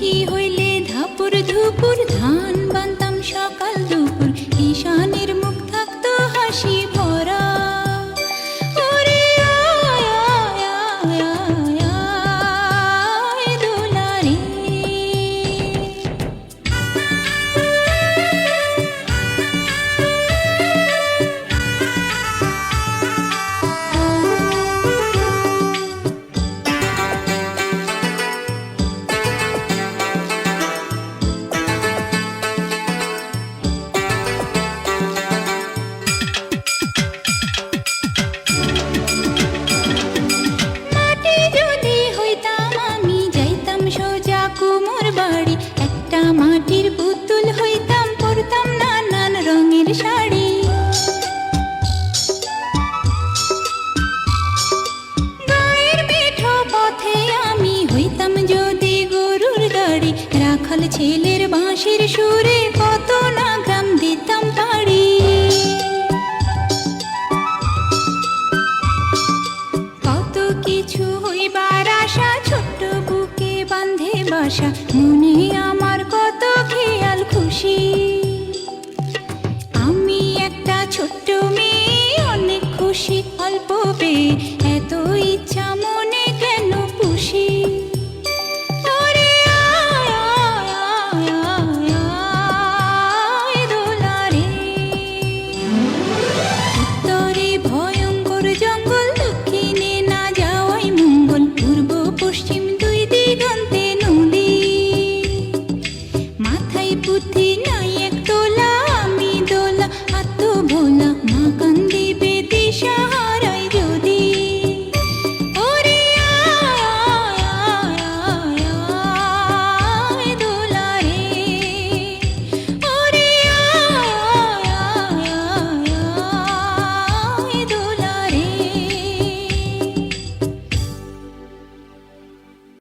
কি হইলে ধাপুর ধুপুর ধান বানতাম সকাল রাখাল ছেলের বাঁশির সুরে কত না গ্রাম দিতাম তাড়ি। কত কিছু হইবার আশা, ছোট্ট বুকে বাঁধে বাসা। মনে আমার কত খেয়াল খুশি।